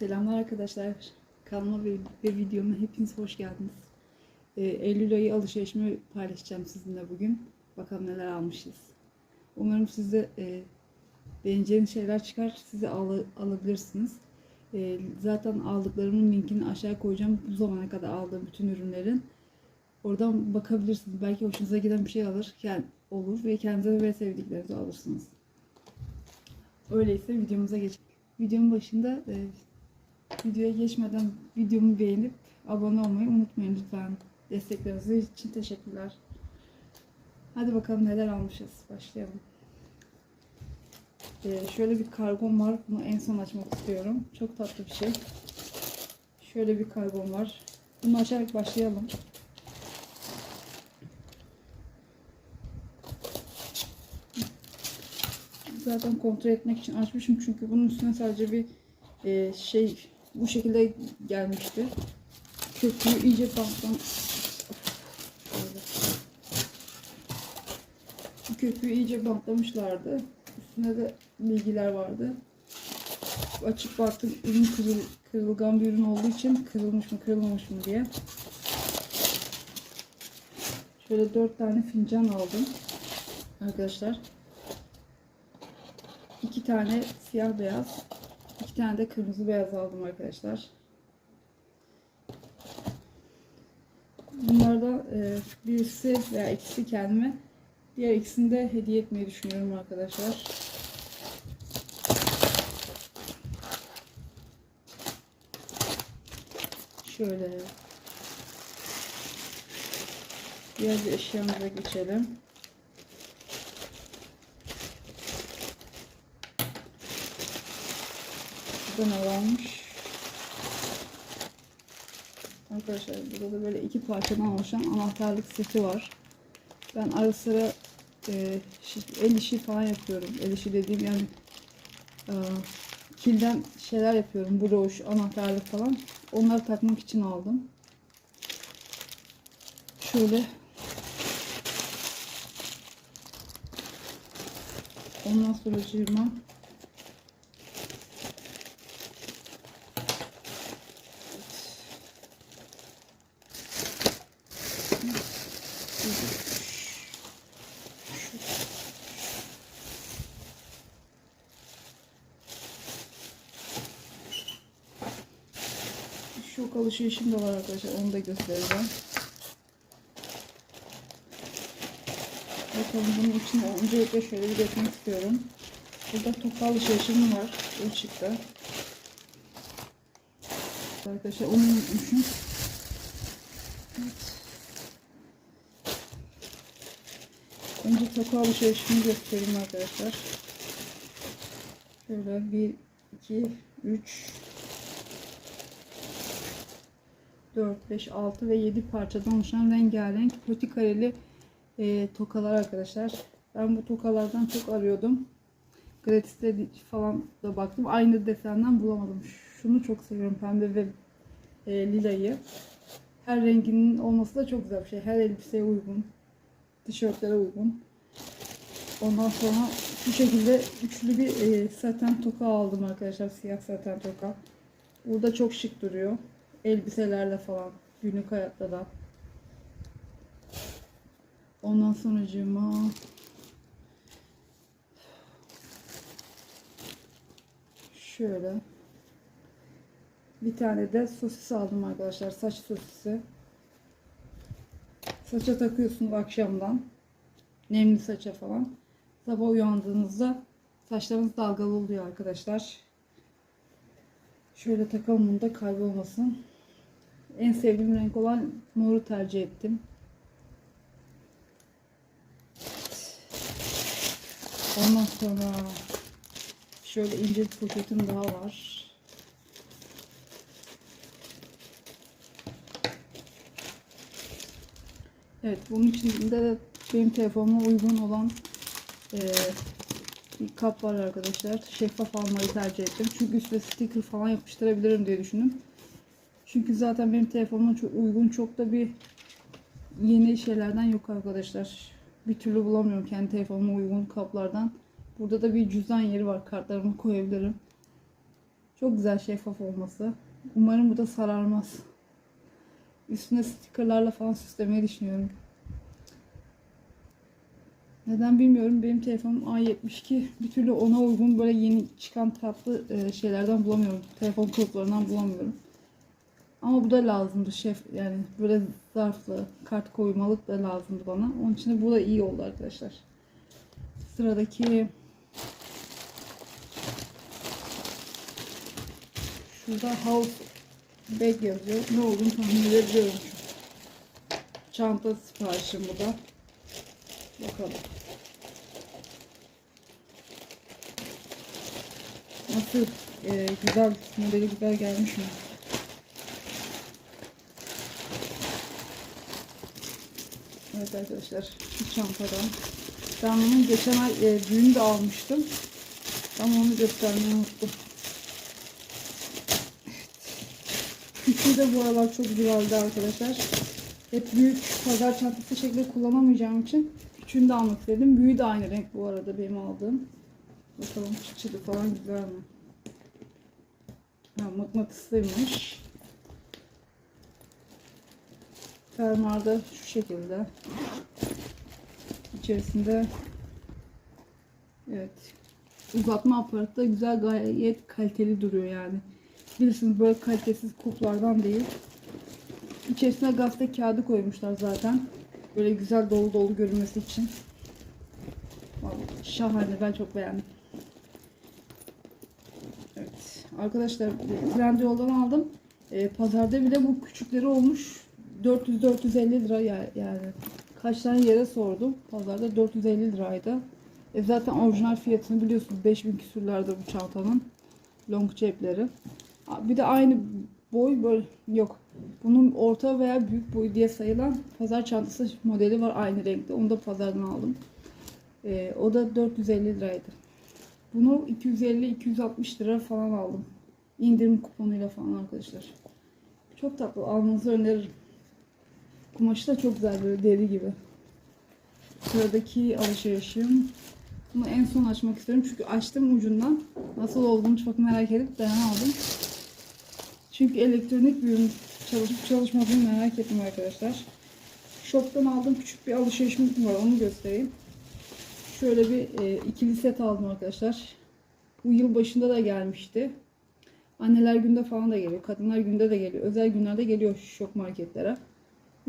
Selamlar arkadaşlar. Kanalıma ve, ve videoma hepiniz hoş geldiniz. Ee, Eylül ayı alışverişimi paylaşacağım sizinle bugün. Bakalım neler almışız. Umarım siz de e, beğeneceğiniz şeyler çıkar. Siz de al- alabilirsiniz. E, zaten aldıklarımın linkini aşağı koyacağım. Bu zamana kadar aldığım bütün ürünlerin. Oradan bakabilirsiniz. Belki hoşunuza giden bir şey alır. Yani olur ve kendinize ve sevdiklerinize alırsınız. Öyleyse videomuza geçelim. Videonun başında e, videoya geçmeden videomu beğenip abone olmayı unutmayın lütfen. Destekleriniz için teşekkürler. Hadi bakalım neler almışız. Başlayalım. Ee, şöyle bir kargom var. Bunu en son açmak istiyorum. Çok tatlı bir şey. Şöyle bir kargom var. Bunu açarak başlayalım. Zaten kontrol etmek için açmışım çünkü bunun üstüne sadece bir e, şey bu şekilde gelmişti. Köpüğü iyice Şöyle. Bu iyice bantlamışlardı. Üstüne de bilgiler vardı. Açıp baktım ürün kırıl, kırılgan bir ürün olduğu için kırılmış mı kırılmamış mı diye. Şöyle dört tane fincan aldım. Arkadaşlar. İki tane siyah beyaz, tane de kırmızı beyaz aldım arkadaşlar. Bunlardan e, birisi veya ikisi kendime, diğer ikisini de hediye etmeyi düşünüyorum arkadaşlar. Şöyle diğer eşyamıza geçelim. Burada ne? Arkadaşlar burada da böyle iki parçadan oluşan anahtarlık seti var. Ben ara sıra e, el işi falan yapıyorum. El işi dediğim yani e, kilden şeyler yapıyorum. Broş, anahtarlık falan. Onları takmak için aldım. Şöyle Ondan sonra cırma. Şok alışverişim de var arkadaşlar. Onu da göstereceğim. Bakalım bunun için öncelikle şöyle bir geçmek istiyorum. Burada topu alışverişim var. O çıktı. Arkadaşlar onu unutmuşum. Önce toku alışverişimi göstereyim arkadaşlar. Şöyle 1, 2, 3, 4, 5, 6 ve 7 parçadan oluşan rengarenk poti kareli e, tokalar arkadaşlar. Ben bu tokalardan çok arıyordum. Gratis'te falan da baktım. Aynı desenden bulamadım. Şunu çok seviyorum. Pembe ve e, lilayı. Her renginin olması da çok güzel bir şey. Her elbiseye uygun. Tişörtlere uygun. Ondan sonra şu şekilde üçlü bir e, saten toka aldım arkadaşlar. Siyah saten toka. Burada çok şık duruyor. Elbiselerle falan. Günlük hayatta da. Ondan sonracığıma şöyle bir tane de sosis aldım arkadaşlar. Saç sosisi. Saça takıyorsunuz akşamdan. Nemli saça falan. Sabah uyandığınızda saçlarınız dalgalı oluyor arkadaşlar. Şöyle takalım bunu da kaybolmasın. En sevdiğim renk olan moru tercih ettim. Ondan sonra şöyle ince bir poşetim daha var. Evet bunun içinde de benim telefonuma uygun olan eee, bir kap var arkadaşlar. Şeffaf almayı tercih ettim. Çünkü üstüne sticker falan yapıştırabilirim diye düşündüm. Çünkü zaten benim telefonuma çok uygun çok da bir yeni şeylerden yok arkadaşlar. Bir türlü bulamıyorum kendi telefonuma uygun kaplardan. Burada da bir cüzdan yeri var. Kartlarımı koyabilirim. Çok güzel şeffaf olması. Umarım bu da sararmaz. Üstüne stickerlarla falan süslemeyi düşünüyorum. Neden bilmiyorum. Benim telefonum A72. Bir türlü ona uygun böyle yeni çıkan tatlı e, şeylerden bulamıyorum. Telefon kılıflarından bulamıyorum. Ama bu da lazımdı şef. Yani böyle zarflı, kart koymalık da lazımdı bana. Onun için bu da iyi oldu arkadaşlar. Sıradaki Şurada house bag yazıyor. Ne olduğunu tahmin edebiliyorum. Çanta siparişim bu da. Bakalım. Nasıl e, güzel, modeli güzel gelmiş mi? Evet arkadaşlar, şu çantadan. Ben bunun geçen ay e, düğünü de almıştım. Ama onu göstermeyi unuttum. Küçüğü de bu aralar çok güzeldi arkadaşlar. Hep büyük pazar çantası şeklinde kullanamayacağım için küçüğünü de almak istedim. Büyüğü de aynı renk bu arada benim aldığım. Bakalım çıçılı falan güzel mi? Ha, mıknatıslıymış. Fermuarda şu şekilde. İçerisinde evet uzatma aparatı da güzel gayet kaliteli duruyor yani. Bilirsiniz böyle kalitesiz kuplardan değil. İçerisine gazete kağıdı koymuşlar zaten. Böyle güzel dolu dolu görünmesi için. Vallahi şahane ben çok beğendim. Evet arkadaşlar Trendyol'dan aldım. Ee, pazarda bile bu küçükleri olmuş 400-450 lira ya- yani. Kaç tane yere sordum. Pazarda 450 liraydı. E zaten orijinal fiyatını biliyorsunuz 5000 küsürlerde bu çantanın. Long cepleri. Bir de aynı boy böyle yok. Bunun orta veya büyük boy diye sayılan pazar çantası modeli var aynı renkte. Onu da pazardan aldım. Ee, o da 450 liraydı. Bunu 250-260 lira falan aldım. İndirim kuponuyla falan arkadaşlar. Çok tatlı. Almanızı öneririm. Kumaşı da çok güzel böyle deri gibi. Sıradaki alışverişim. Bunu en son açmak istiyorum. Çünkü açtım ucundan. Nasıl olduğunu çok merak edip dayanamadım. Çünkü elektronik bir ürün çalışıp çalışmadığını merak ettim arkadaşlar. Shop'tan aldığım küçük bir alışverişim var. Onu göstereyim. Şöyle bir e, ikili set aldım arkadaşlar. Bu yıl başında da gelmişti. Anneler günde falan da geliyor. Kadınlar günde de geliyor. Özel günlerde geliyor şok marketlere.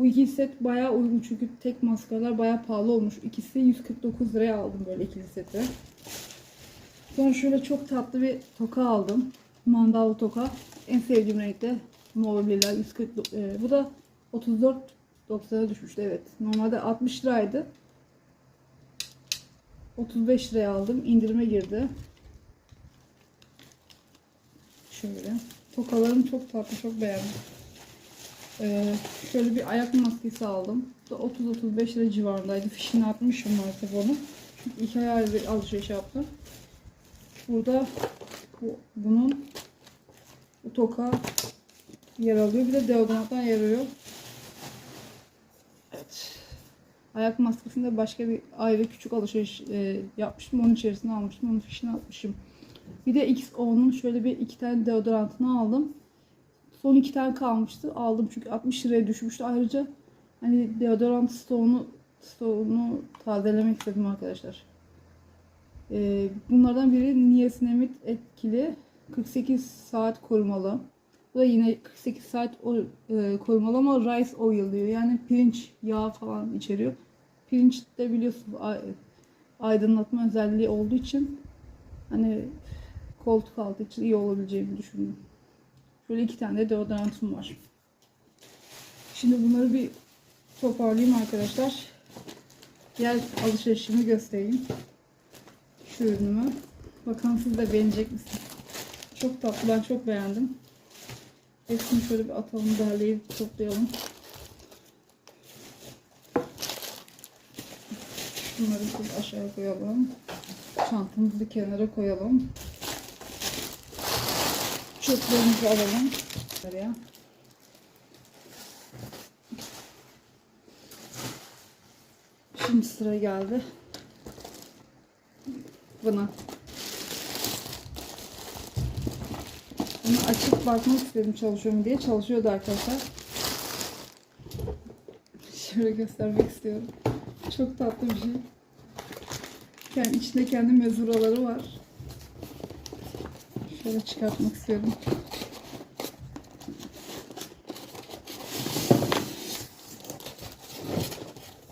Bu ikili set bayağı uygun çünkü tek maskaralar bayağı pahalı olmuş. İkisi 149 liraya aldım böyle ikili seti. Sonra şöyle çok tatlı bir toka aldım. Mandallı toka. En sevdiğim renkte. Mor lila 140 e, bu da 34.90'a düşmüştü evet. Normalde 60 liraydı. 35 liraya aldım. İndirime girdi. Şöyle. Tokalarım çok tatlı. Çok beğendim. Ee, şöyle bir ayak maskesi aldım. Bu da 30-35 lira civarındaydı. Fişini atmışım maalesef onu. Çünkü iki ay ayrı bir alışveriş yaptım. Burada bu, bunun bu toka yer alıyor. Bir de deodoranttan yer alıyor. Evet. Ayak maskesinde başka bir ayrı küçük alışveriş e, yapmıştım. Onun içerisine almıştım. Onun fişini atmışım. Bir de XO'nun şöyle bir iki tane deodorantını aldım. Son iki tane kalmıştı. Aldım çünkü 60 liraya düşmüştü. Ayrıca hani deodorant stoğunu stoğunu tazelemek istedim arkadaşlar. Ee, bunlardan biri niacinamid etkili 48 saat korumalı. Bu da yine 48 saat e, korumalı ama rice oil diyor. Yani pirinç yağı falan içeriyor. Pirinç de biliyorsunuz ay- aydınlatma özelliği olduğu için hani koltuk altı için iyi olabileceğini düşündüm. Şöyle iki tane de deodorantım var. Şimdi bunları bir toparlayayım arkadaşlar. Diğer alışverişimi göstereyim. Şu ürünümü. Bakalım siz de beğenecek misiniz? Çok tatlı. Ben çok beğendim. Hepsini şöyle bir atalım, derleyip toplayalım. Bunları biz aşağıya koyalım. Çantamızı kenara koyalım. Çöplerimizi alalım. Buraya. Şimdi sıra geldi. Buna. Bunu açıp bakmak istedim çalışıyor mu diye. Çalışıyordu arkadaşlar. Şöyle göstermek istiyorum. Çok tatlı bir şey. Yani içinde kendi mezuraları var. Şöyle çıkartmak.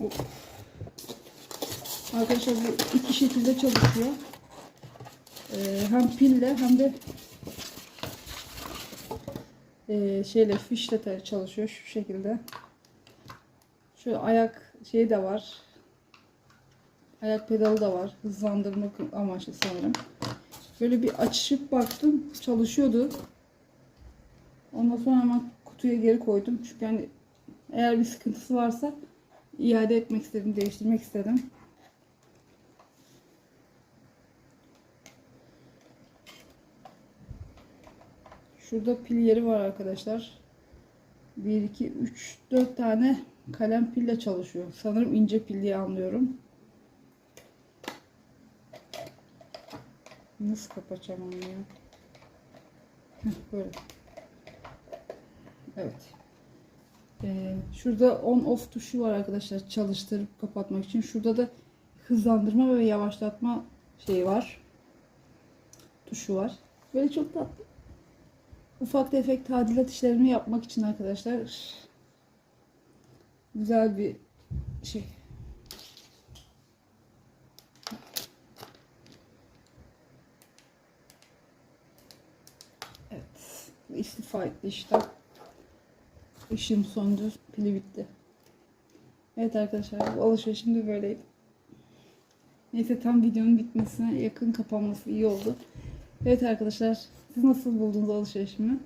Of. Arkadaşlar bu iki şekilde çalışıyor. Ee, hem pille hem de e, şeyle fişle çalışıyor şu şekilde. Şu ayak şeyi de var. Ayak pedalı da var. Hızlandırmak amaçlı sanırım. Böyle bir açıp baktım. Çalışıyordu. Ondan sonra hemen kutuya geri koydum. Çünkü yani eğer bir sıkıntısı varsa iade etmek istedim. Değiştirmek istedim. Şurada pil yeri var arkadaşlar. 1, 2, 3, 4 tane kalem pille çalışıyor. Sanırım ince pil diye anlıyorum. Nasıl kapatacağım onu ya? Böyle. Evet. Ee, şurada on off tuşu var arkadaşlar çalıştırıp kapatmak için. Şurada da hızlandırma ve yavaşlatma şeyi var. Tuşu var. Böyle çok tatlı. Ufak tefek tadilat işlerimi yapmak için arkadaşlar güzel bir şey. Evet. İstifa etti işte. Işığım söndü. Pili bitti. Evet arkadaşlar bu alışverişim de böyleydi. Neyse tam videonun bitmesine yakın kapanması iyi oldu. Evet arkadaşlar siz nasıl buldunuz alışverişimi?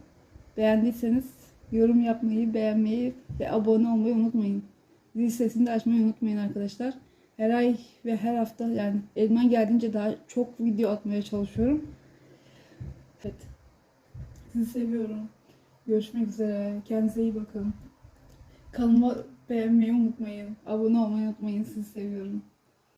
Beğendiyseniz yorum yapmayı, beğenmeyi ve abone olmayı unutmayın. Zil sesini de açmayı unutmayın arkadaşlar. Her ay ve her hafta yani elimden geldiğince daha çok video atmaya çalışıyorum. Evet. Sizi seviyorum. Görüşmek üzere. Kendinize iyi bakın. Kanalıma beğenmeyi unutmayın. Abone olmayı unutmayın. Sizi seviyorum.